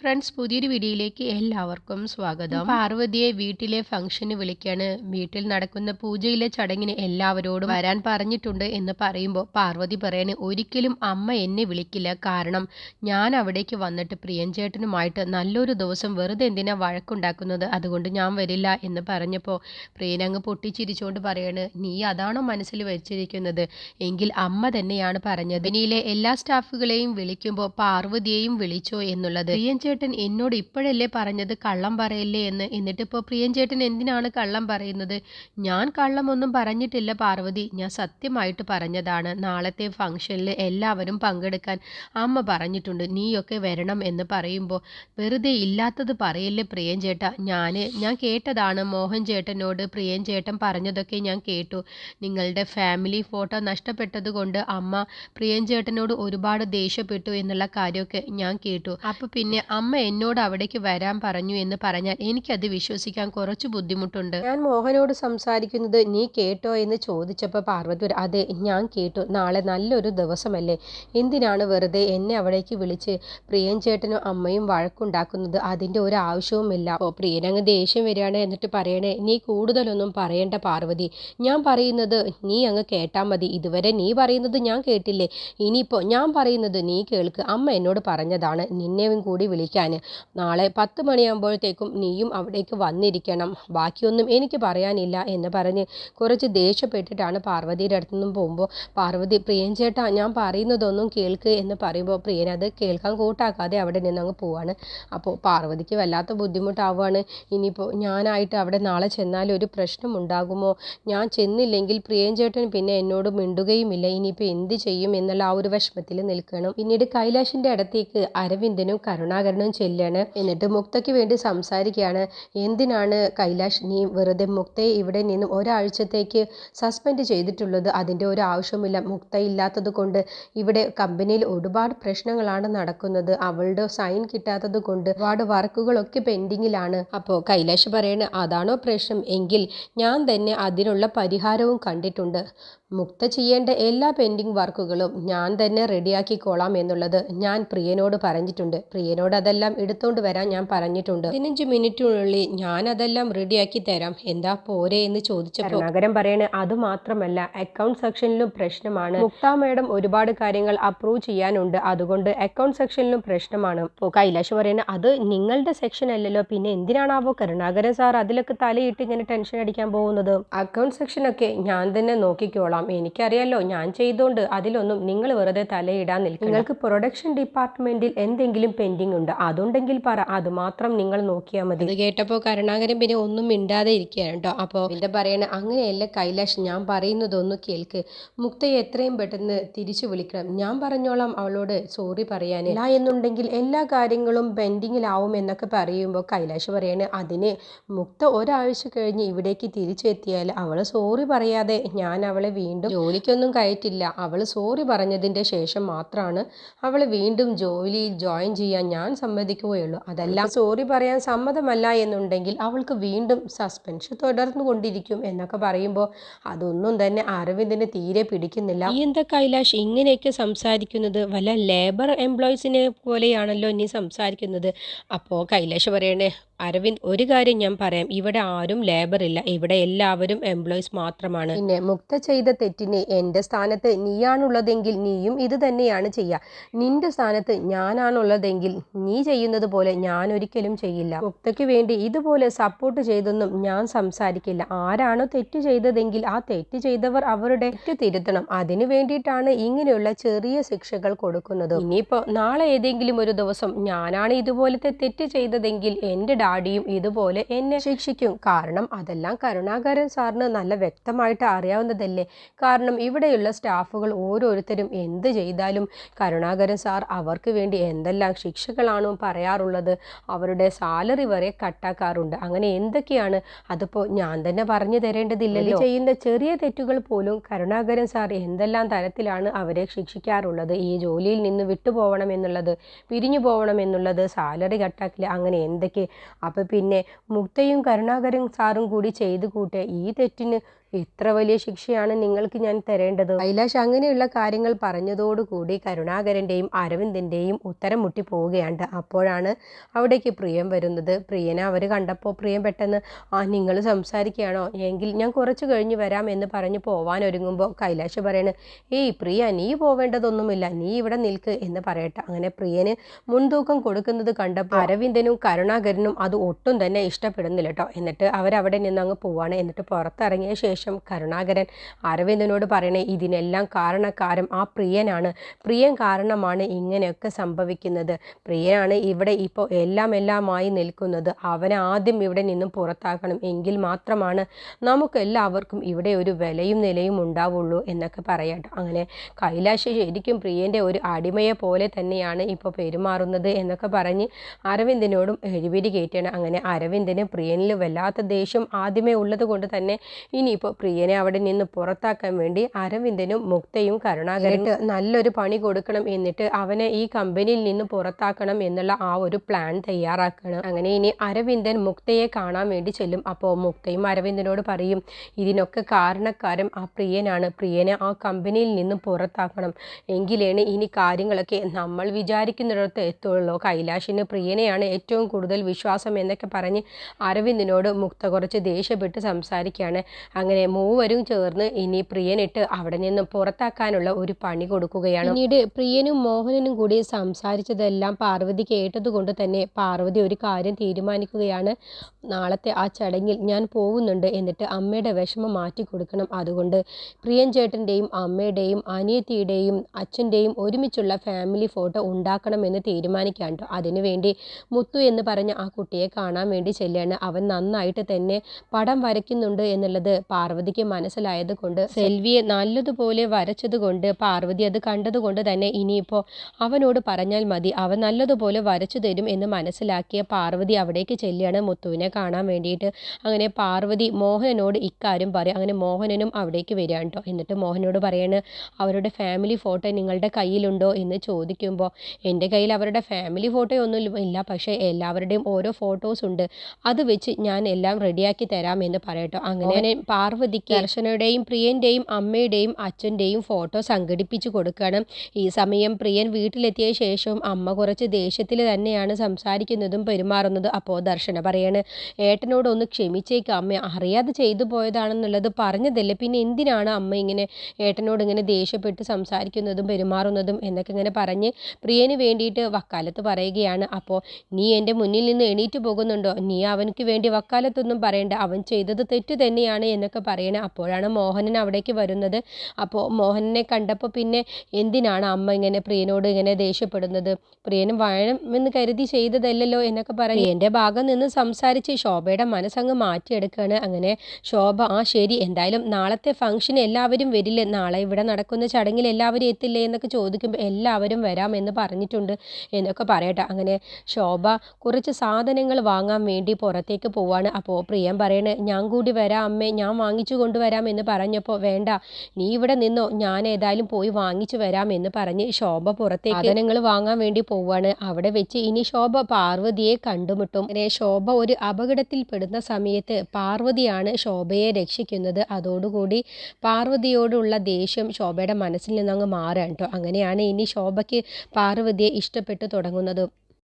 Friends പുതിയൊരു വീഡിയോയിലേക്ക് എല്ലാവർക്കും സ്വാഗതം. പാർവതിയെ വീട്ടിലെ ഫംഗ്ഷന് വിളിക്കാണ്. വീട്ടിൽ നടക്കുന്ന പൂജയിലെ ചടങ്ങിന് എല്ലാവരോടും വരാൻ പറഞ്ഞിട്ടുണ്ട് എന്ന് പറയുമ്പോൾ പാർവതി പറയാണ് ഒരിക്കലും അമ്മ എന്നെ വിളിക്കില്ല. കാരണം ഞാൻ അവിടേക്ക് വന്നിട്ട് പ്രിയൻചേട്ടനുമായിട്ട് നല്ലൊരു ദിവസം വെറുതെ എന്തിനാ വഴക്കുണ്ടാക്കുന്നത്? അതുകൊണ്ട് ഞാൻ വരില്ല. എന്ന് പറഞ്ഞപ്പോൾ പ്രിയൻ അങ്ങ് പൊട്ടിച്ചിരിച്ചുകൊണ്ട് പറയാണ് നീ അതാണോ മനസ്സിൽ വെച്ചിരിക്കുന്നത്? എങ്കിൽ അമ്മ തന്നെയാണ് പറഞ്ഞത്. ഇനിയിലെ എല്ലാ സ്റ്റാഫുകളെയും വിളിക്കുമ്പോൾ പാർവതിയെയും വിളിച്ചോ എന്നുള്ളത്. പ്രിയൻ ചേട്ടൻ എന്നോട് ഇപ്പോഴല്ലേ പറഞ്ഞത് കള്ളം പറയല്ലേ എന്ന്? എന്നിട്ടിപ്പോൾ പ്രിയൻ ചേട്ടൻ എന്തിനാണ് കള്ളം പറയുന്നത്? ഞാൻ കള്ളമൊന്നും പറഞ്ഞിട്ടില്ല പാർവതി. ഞാൻ സത്യമായിട്ട് പറഞ്ഞതാണ്. നാളത്തെ ഫംഗ്ഷനിൽ എല്ലാവരും പങ്കെടുക്കാൻ അമ്മ പറഞ്ഞിട്ടുണ്ട്. നീയൊക്കെ വരണം എന്ന് പറയുമ്പോൾ വെറുതെ ഇല്ലാത്തത് പറയല്ലേ പ്രിയൻ ചേട്ട? ഞാൻ ഞാൻ കേട്ടതാണ് മോഹൻ ചേട്ടനോട് പ്രിയൻ ചേട്ടൻ പറഞ്ഞതൊക്കെ ഞാൻ കേട്ടു. നിങ്ങളുടെ ഫാമിലി ഫോട്ടോ നഷ്ടപ്പെട്ടത് കൊണ്ട് അമ്മ പ്രിയൻ ചേട്ടനോട് ഒരുപാട് ദേഷ്യപ്പെട്ടു എന്നുള്ള കാര്യമൊക്കെ ഞാൻ കേട്ടു. അപ്പോൾ പിന്നെ അമ്മ എന്നോട് അവിടേക്ക് വരാൻ പറഞ്ഞു എന്ന് പറഞ്ഞാൽ എനിക്കത് വിശ്വസിക്കാൻ കുറച്ച് ബുദ്ധിമുട്ടുണ്ട്. ഞാൻ മോഹനോട് സംസാരിക്കുന്നത് നീ കേട്ടോ എന്ന് ചോദിച്ചപ്പോൾ പാർവതി അതെ ഞാൻ കേട്ടു. നാളെ നല്ലൊരു ദിവസമല്ലേ? എന്തിനാണ് വെറുതെ എന്നെ അവിടേക്ക് വിളിച്ച് പ്രിയൻ ചേട്ടനും അമ്മയും വഴക്കുണ്ടാക്കുന്നത്? അതിന്റെ ഒരു ആവശ്യവുമില്ല. ഓ പ്രിയനങ്ങ് ദേഷ്യം വരികയാണ് എന്നിട്ട് പറയണേ. നീ കൂടുതലൊന്നും പറയേണ്ട പാർവതി. ഞാൻ പറയുന്നത് നീ അങ്ങ് കേട്ടാൽ മതി. ഇതുവരെ നീ പറയുന്നത് ഞാൻ കേട്ടില്ലേ? ഇനിയിപ്പോൾ ഞാൻ പറയുന്നത് നീ കേൾക്ക്. അമ്മ എന്നോട് പറഞ്ഞതാണ്. നിന്നെയും കൂടി വിളിക്കാൻ നാളെ പത്ത് മണിയാകുമ്പോഴത്തേക്കും നീയും അവിടേക്ക് വന്നിരിക്കണം. ബാക്കിയൊന്നും എനിക്ക് പറയാനില്ല എന്ന് പറഞ്ഞ് കുറച്ച് ദേഷ്യപ്പെട്ടിട്ടാണ് പാർവതിയുടെ അടുത്തു നിന്നും പോകുമ്പോൾ പാർവതി പ്രിയൻ ചേട്ടാ ഞാൻ പറയുന്നതൊന്നും കേൾക്ക് എന്ന് പറയുമ്പോൾ പ്രിയൻ അത് കേൾക്കാൻ കൂട്ടാക്കാതെ അവിടെ നിന്ന് അങ്ങ് പോവാണ്. അപ്പോൾ പാർവതിക്ക് വല്ലാത്ത ബുദ്ധിമുട്ടാവുകയാണ് ഇനിയിപ്പോൾ ഞാനായിട്ട് അവിടെ നാളെ ചെന്നാൽ ഒരു പ്രശ്നം ഉണ്ടാകുമോ? ഞാൻ ചെന്നില്ലെങ്കിൽ പ്രിയൻ ചേട്ടൻ പിന്നെ എന്നോട് മിണ്ടുകയുമില്ല. ഇനിയിപ്പോൾ എന്ത് ചെയ്യും എന്നുള്ള ആ ഒരു വിഷമത്തിൽ നിൽക്കണം. പിന്നീട് കൈലാഷിന്റെ അടുത്തേക്ക് അരവിന്ദനും കരുണാകരനും ചെല്ലാണ്. എന്നിട്ട് മുക്തയ്ക്ക് വേണ്ടി സംസാരിക്കുകയാണ്. എന്തിനാണ് കൈലാഷ് നീ വെറുതെ മുക്തയെ ഇവിടെ നിന്നും ഒരാഴ്ചത്തേക്ക് സസ്പെൻഡ് ചെയ്തിട്ടുള്ളത്? അതിന്റെ ഒരു ആവശ്യമില്ല മുക്ത ഇല്ലാത്തത് കൊണ്ട് ഇവിടെ കമ്പനിയിൽ ഒരുപാട് പ്രശ്നങ്ങളാണ് നടക്കുന്നത്. അവളുടെ സൈൻ കിട്ടാത്തത് കൊണ്ട് ഒരുപാട് വർക്കുകളൊക്കെ പെൻഡിങ്ങിലാണ്. അപ്പോൾ കൈലാഷ് പറയണ അതാണോ പ്രശ്നം? എങ്കിൽ ഞാൻ തന്നെ അതിനുള്ള പരിഹാരവും കണ്ടിട്ടുണ്ട്. മുക്ത ചെയ്യേണ്ട എല്ലാ പെൻഡിങ് വർക്കുകളും ഞാൻ തന്നെ റെഡിയാക്കിക്കോളാം എന്നുള്ളത് ഞാൻ പ്രിയനോട് പറഞ്ഞിട്ടുണ്ട്. പ്രിയനോട് അതെല്ലാം എടുത്തോണ്ട് വരാൻ ഞാൻ പറഞ്ഞിട്ടുണ്ട്. പതിനഞ്ച് മിനിറ്റിനുള്ളിൽ ഞാൻ അതെല്ലാം റെഡിയാക്കി തരാം. എന്താ പോരെ എന്ന് ചോദിച്ചപ്പോൾ നഗരം പറയണ അത് മാത്രമല്ല അക്കൗണ്ട് സെക്ഷനിലും പ്രശ്നമാണ്. മുക്ത മേഡം ഒരുപാട് കാര്യങ്ങൾ അപ്രൂവ് ചെയ്യാനുണ്ട്. അതുകൊണ്ട് അക്കൗണ്ട് സെക്ഷനിലും പ്രശ്നമാണ്. ഇപ്പോൾ കൈലാഷ് പറയണ അത് നിങ്ങളുടെ സെക്ഷൻ അല്ലല്ലോ. പിന്നെ എന്തിനാണാവോ കരുണാകരൻ സാർ അതിലൊക്കെ തലയിട്ട് ഇങ്ങനെ ടെൻഷൻ അടിക്കാൻ പോകുന്നത്? അക്കൗണ്ട് സെക്ഷനൊക്കെ ഞാൻ തന്നെ നോക്കിക്കോളാം. എനിക്കറിയാലോ ഞാൻ ചെയ്തുകൊണ്ട് അതിലൊന്നും നിങ്ങൾ വെറുതെ തലയിടാൻ നിൽക്കും നിങ്ങൾക്ക് പ്രൊഡക്ഷൻ ഡിപ്പാർട്ട്മെന്റിൽ എന്തെങ്കിലും പെൻഡിങ് ഉണ്ട് അതുണ്ടെങ്കിൽ പറ അതുമാത്രം നിങ്ങൾ നോക്കിയാൽ മതി. ഇത് കേട്ടപ്പോൾ കരുണാകരൻ പിന്നെ ഒന്നും മിണ്ടാതെ ഇരിക്കുകയാണ് കേട്ടോ. അപ്പോൾ എന്താ പറയണ അങ്ങനെയല്ല കൈലാഷ് ഞാൻ പറയുന്നതൊന്ന് കേൾക്ക്. മുക്തയെ എത്രയും പെട്ടെന്ന് തിരിച്ചു വിളിക്കണം. ഞാൻ പറഞ്ഞോളാം അവളോട് സോറി പറയാൻ ഇല്ല എന്നുണ്ടെങ്കിൽ എല്ലാ കാര്യങ്ങളും പെൻഡിങ്ങിലാവും എന്നൊക്കെ പറയുമ്പോൾ കൈലാഷ് പറയാണ് അതിന് മുക്ത ഒരാഴ്ച കഴിഞ്ഞ് ഇവിടേക്ക് തിരിച്ചെത്തിയാൽ അവൾ സോറി പറയാതെ ഞാൻ അവളെ വീണ്ടും ജോലിക്കൊന്നും കയറ്റില്ല. അവൾ സോറി പറഞ്ഞതിന്റെ ശേഷം മാത്രമാണ് അവൾ വീണ്ടും ജോലിയിൽ ജോയിൻ ചെയ്യാൻ ഞാൻ സമ്മതിക്കുകയുള്ളൂ. അതെല്ലാം സോറി പറയാൻ സമ്മതമല്ല എന്നുണ്ടെങ്കിൽ അവൾക്ക് വീണ്ടും സസ്പെൻഷൻ തുടർന്നു കൊണ്ടിരിക്കും എന്നൊക്കെ പറയുമ്പോൾ അതൊന്നും തന്നെ അരവിന്ദിന് തീരെ പിടിക്കുന്നില്ല. ഈ എന്താ കൈലാഷ് ഇങ്ങനെയൊക്കെ സംസാരിക്കുന്നത് വല്ല ലേബർ എംപ്ലോയീസിനെ പോലെയാണല്ലോ നീ സംസാരിക്കുന്നത്. അപ്പോൾ കൈലാഷ് പറയണേ അരവിന്ദ് ഒരു കാര്യം ഞാൻ പറയാം. ഇവിടെ ആരും ലേബർ ഇല്ല. ഇവിടെ എല്ലാവരും എംപ്ലോയീസ് മാത്രമാണ്. പിന്നെ മുക്ത ചെയ്ത തെറ്റിന് എന്റെ സ്ഥാനത്ത് നീയാണുള്ളതെങ്കിൽ നീയും ഇത് തന്നെയാണ് ചെയ്യുക. നിന്റെ സ്ഥാനത്ത് ഞാനാണുള്ളതെങ്കിൽ നീ ചെയ്യുന്നത് പോലെ ഞാൻ ഒരിക്കലും ചെയ്യില്ല. മുക്തയ്ക്ക് വേണ്ടി ഇതുപോലെ സപ്പോർട്ട് ചെയ്തൊന്നും ഞാൻ സംസാരിക്കില്ല. ആരാണോ തെറ്റ് ചെയ്തതെങ്കിൽ ആ തെറ്റ് ചെയ്തവർ അവരുടെ തെറ്റ് തിരുത്തണം. അതിനു വേണ്ടിയിട്ടാണ് ഇങ്ങനെയുള്ള ചെറിയ ശിക്ഷകൾ കൊടുക്കുന്നത്. ഇനിയിപ്പോൾ നാളെ ഏതെങ്കിലും ഒരു ദിവസം ഞാനാണ് ഇതുപോലത്തെ തെറ്റ് ചെയ്തതെങ്കിൽ എന്റെ ഡാഡിയും ഇതുപോലെ എന്നെ ശിക്ഷിക്കും. കാരണം അതെല്ലാം കരുണാകരൻ സാറിന് നല്ല വ്യക്തമായിട്ട് അറിയാവുന്നതല്ലേ? കാരണം ഇവിടെയുള്ള സ്റ്റാഫുകൾ ഓരോരുത്തരും എന്ത് ചെയ്താലും കരുണാകരൻ സാർ അവർക്ക് വേണ്ടി എന്തെല്ലാം ശിക്ഷകളാണോ പറയാറുള്ളത് അവരുടെ സാലറി വരെ കട്ടാക്കാറുണ്ട്. അങ്ങനെ എന്തൊക്കെയാണ്? അതിപ്പോൾ ഞാൻ തന്നെ പറഞ്ഞു തരേണ്ടതില്ലല്ലോ. ചെയ്യുന്ന ചെറിയ തെറ്റുകൾ പോലും കരുണാകരൻ സാർ എന്തെല്ലാം തരത്തിലാണ് അവരെ ശിക്ഷിക്കാറുള്ളത്? ഈ ജോലിയിൽ നിന്ന് വിട്ടുപോകണം എന്നുള്ളത് പിരിഞ്ഞു പോകണം എന്നുള്ളത് സാലറി കട്ടാക്കില്ല അങ്ങനെ എന്തൊക്കെ? അപ്പോൾ പിന്നെ മുക്തയും കരുണാകരൻ സാറും കൂടി ചെയ്തു കൂട്ടിയ ഈ തെറ്റിന് ഇത്ര വലിയ ശിക്ഷയാണ് നിങ്ങൾക്ക് ഞാൻ തരേണ്ടത്. കൈലാഷ് അങ്ങനെയുള്ള കാര്യങ്ങൾ പറഞ്ഞതോടുകൂടി കരുണാകരന്റെയും അരവിന്ദിന്റെയും ഉത്തരം മുട്ടി പോവുകയാണ്. അപ്പോഴാണ് അവിടേക്ക് പ്രിയം വരുന്നത്. പ്രിയനെ അവർ കണ്ടപ്പോൾ പ്രിയം പെട്ടെന്ന് ആ നിങ്ങൾ സംസാരിക്കുകയാണോ? എങ്കിൽ ഞാൻ കുറച്ച് കഴിഞ്ഞ് വരാം എന്ന് പറഞ്ഞ് പോവാൻ ഒരുങ്ങുമ്പോൾ കൈലാഷ് പറയണ് ഏയ് പ്രിയ നീ പോവേണ്ടതൊന്നുമില്ല. നീ ഇവിടെ നിൽക്ക് എന്ന് പറയട്ടെ. അങ്ങനെ പ്രിയന് മുൻതൂക്കം കൊടുക്കുന്നത് കണ്ടപ്പോൾ അരവിന്ദനും കരുണാകരനും അത് ഒട്ടും തന്നെ ഇഷ്ടപ്പെടുന്നില്ല കേട്ടോ എന്നിട്ട് അവരവിടെ നിന്ന് അങ്ങ് പോവാണ്. എന്നിട്ട് പുറത്തിറങ്ങിയ ശേഷം കരുണാകരൻ അരവിന്ദനോട് പറയണേ ഇതിനെല്ലാം കാരണക്കാരൻ ആ പ്രിയനാണ്. പ്രിയൻ കാരണമാണ് ഇങ്ങനെയൊക്കെ സംഭവിക്കുന്നത്. പ്രിയനാണ് ഇവിടെ ഇപ്പോൾ എല്ലാം എല്ലാമായി നിൽക്കുന്നത്. അവനെ ആദ്യം ഇവിടെ നിന്നും പുറത്താക്കണം എങ്കിൽ മാത്രമാണ് നമുക്കെല്ലാവർക്കും ഇവിടെ ഒരു വിലയും നിലയും ഉണ്ടാവുള്ളൂ എന്നൊക്കെ പറയട്ടെ. അങ്ങനെ കൈലാശ് ശരിക്കും പ്രിയന്റെ ഒരു അടിമയെ പോലെ തന്നെയാണ് ഇപ്പോൾ പെരുമാറുന്നത് എന്നൊക്കെ പറഞ്ഞ് അരവിന്ദനോടും എഴുപിരി കയറ്റണം. അങ്ങനെ അരവിന്ദന് പ്രിയനിൽ വല്ലാത്ത ദേഷ്യം ആദ്യമേ ഉള്ളത് കൊണ്ട് തന്നെ ഇനിയിപ്പോൾ പ്രിയനെ അവിടെ നിന്ന് പുറത്താക്കാൻ വേണ്ടി അരവിന്ദനും മുക്തയും കരുണാകരനും നല്ലൊരു പണി കൊടുക്കണം എന്നിട്ട് അവനെ ഈ കമ്പനിയിൽ നിന്ന് പുറത്താക്കണം എന്നുള്ള ആ ഒരു പ്ലാൻ തയ്യാറാക്കണം. അങ്ങനെ ഇനി അരവിന്ദൻ മുക്തയെ കാണാൻ വേണ്ടി ചെല്ലും. അപ്പോൾ മുക്തയും അരവിന്ദനോട് പറയും ഇതിനൊക്കെ കാരണക്കാരൻ ആ പ്രിയനാണ്. പ്രിയനെ ആ കമ്പനിയിൽ നിന്ന് പുറത്താക്കണം. എങ്കിലാണ് ഇനി കാര്യങ്ങളൊക്കെ നമ്മൾ വിചാരിക്കുന്നിടത്ത് എത്തുള്ളൂ. കൈലാഷിന് പ്രിയനെയാണ് ഏറ്റവും കൂടുതൽ വിശ്വാസം എന്നൊക്കെ പറഞ്ഞ് അരവിന്ദനോട് മുക്ത കുറച്ച് ദേഷ്യപ്പെട്ട് സംസാരിക്കുകയാണ് അങ്ങനെ മൂവരും ചേർന്ന് ഇനി പ്രിയനിട്ട് അവിടെ നിന്ന് പുറത്താക്കാനുള്ള ഒരു പണി കൊടുക്കുകയാണ്. പിന്നീട് പ്രിയനും മോഹനനും കൂടി സംസാരിച്ചതെല്ലാം പാർവതി കേട്ടതുകൊണ്ട് തന്നെ പാർവതി ഒരു കാര്യം തീരുമാനിക്കുകയാണ്. നാളത്തെ ആ ചടങ്ങിൽ ഞാൻ പോകുന്നുണ്ട് എന്നിട്ട് അമ്മയുടെ വിഷമം മാറ്റി കൊടുക്കണം. അതുകൊണ്ട് പ്രിയൻ ചേട്ടന്റെയും അമ്മയുടെയും അനിയത്തിയുടെയും അച്ഛന്റെയും ഒരുമിച്ചുള്ള ഫാമിലി ഫോട്ടോ ഉണ്ടാക്കണമെന്ന് തീരുമാനിക്കാൻ അതിനുവേണ്ടി മുത്തു എന്ന് പറഞ്ഞ ആ കുട്ടിയെ കാണാൻ വേണ്ടി ചെല്ലുകയാണ്. അവൻ നന്നായിട്ട് തന്നെ പടം വരയ്ക്കുന്നുണ്ട് എന്നുള്ളത് പാർവതിക്ക് മനസ്സിലായത് കൊണ്ട് സെൽവിയെ നല്ലതുപോലെ വരച്ചത് കൊണ്ട് പാർവതി അത് കണ്ടതുകൊണ്ട് തന്നെ ഇനിയിപ്പോൾ അവനോട് പറഞ്ഞാൽ മതി. അവൻ നല്ലതുപോലെ വരച്ചു തരും എന്ന് മനസ്സിലാക്കിയ പാർവതി അവിടേക്ക് ചെല്ലുകയാണ് മുത്തുവിനെ കാണാൻ വേണ്ടിയിട്ട്. അങ്ങനെ പാർവതി മോഹനനോട് ഇക്കാര്യം പറയും. അങ്ങനെ മോഹനനും അവിടേക്ക് വരികയാണ് കേട്ടോ. എന്നിട്ട് മോഹനോട് പറയാണ് അവരുടെ ഫാമിലി ഫോട്ടോ നിങ്ങളുടെ കയ്യിലുണ്ടോ? എന്ന് ചോദിക്കുമ്പോൾ എന്റെ കയ്യിൽ അവരുടെ ഫാമിലി ഫോട്ടോ ഒന്നും ഇല്ല. പക്ഷേ എല്ലാവരുടെയും ഓരോ ഫോട്ടോസ് ഉണ്ട്. അത് വെച്ച് ഞാൻ എല്ലാം റെഡിയാക്കി തരാം എന്ന് പറയട്ടോ അങ്ങനെ പാർവതിക്ക് ദർശനയുടെയും പ്രിയന്റെയും അമ്മയുടെയും അച്ഛന്റെയും ഫോട്ടോ സംഘടിപ്പിച്ചു കൊടുക്കണം. ഈ സമയം പ്രിയൻ വീട്ടിലെത്തിയ ശേഷവും അമ്മ കുറച്ച് ദേഷ്യത്തിൽ തന്നെയാണ് സംസാരിക്കുന്നതും പെരുമാറുന്നത്. അപ്പോൾ ദർശന പറയാണ് ഏട്ടനോട് ഒന്ന് ക്ഷമിച്ചേക്ക് അമ്മ. അറിയാതെ ചെയ്തു പോയതാണെന്നുള്ളത് പറഞ്ഞതല്ലേ. പിന്നെ എന്തിനാണ് അമ്മ ഇങ്ങനെ ഏട്ടനോട് ഇങ്ങനെ ദേഷ്യപ്പെട്ട് സംസാരിക്കുന്നതും പെരുമാറുന്നതും? എന്നൊക്കെ ഇങ്ങനെ പറഞ്ഞ് പ്രിയന് വേണ്ടിയിട്ട് വക്കാലത്ത് പറയുകയാണ്. അപ്പോൾ നീ എന്റെ മുന്നിൽ നിന്ന് എണീറ്റ് പോകുന്നുണ്ടോ? നീ അവനക്ക് വേണ്ടി വക്കാലത്തൊന്നും പറയണ്ട. അവൻ ചെയ്തത് തെറ്റ് തന്നെയാണ് എന്നൊക്കെ പറയണേ അപ്പോഴാണ് മോഹനൻ അവിടേക്ക് വരുന്നത്. അപ്പോൾ മോഹനനെ കണ്ടപ്പോൾ പിന്നെ എന്തിനാണ് അമ്മ ഇങ്ങനെ പ്രിയനോട് ഇങ്ങനെ ദേഷ്യപ്പെടുന്നത്? പ്രിയനും വേണമെന്ന് കരുതി ചെയ്തതല്ലല്ലോ എന്നൊക്കെ പറഞ്ഞ് എന്റെ ഭാഗം നിന്ന് സംസാരിച്ച് ശോഭയുടെ മനസ്സങ്ങ് മാറ്റിയെടുക്കുകയാണ് അങ്ങനെ ശോഭ ആ ശരി എന്തായാലും നാളത്തെ ഫംഗ്ഷന് എല്ലാവരും വരില്ലേ? നാളെ ഇവിടെ നടക്കുന്ന ചടങ്ങിൽ എല്ലാവരും എത്തില്ലേ? എന്നൊക്കെ ചോദിക്കുമ്പോൾ എല്ലാവരും വരാം എന്ന് പറഞ്ഞിട്ടുണ്ട് എന്നൊക്കെ പറയട്ടെ. അങ്ങനെ ശോഭ കുറച്ച് സാധനങ്ങൾ വാങ്ങാൻ വേണ്ടി പുറത്തേക്ക് പോവാണ്. അപ്പോൾ പ്രിയം പറയണേ ഞാൻ കൂടി വരാം അമ്മേ ഞാൻ വാങ്ങിച്ചു കൊണ്ടുവരാം എന്ന് പറഞ്ഞപ്പോൾ വേണ്ട നീ ഇവിടെ നിന്നോ ഞാൻ ഏതായാലും പോയി വാങ്ങിച്ചു വരാം എന്ന് പറഞ്ഞ് ശോഭ പുറത്തേക്ക് സാധനങ്ങൾ വാങ്ങാൻ വേണ്ടി പോവാണ് അവിടെ വെച്ച് ഇനി ശോഭ പാർവതിയെ കണ്ടുമുട്ടും. അങ്ങനെ ശോഭ ഒരു അപകടത്തിൽ പെടുന്ന സമയത്ത് പാർവതിയാണ് ശോഭയെ രക്ഷിക്കുന്നത്. അതോടുകൂടി പാർവതിയോടുള്ള ദേഷ്യം ശോഭയുടെ മനസ്സിൽ നിന്നങ്ങ് മാറുകയാണ് കേട്ടോ അങ്ങനെയാണ് ഇനി ശോഭയ്ക്ക് പാർവതിയെ ഇഷ്ടപ്പെട്ടു തുടങ്ങുന്നത്.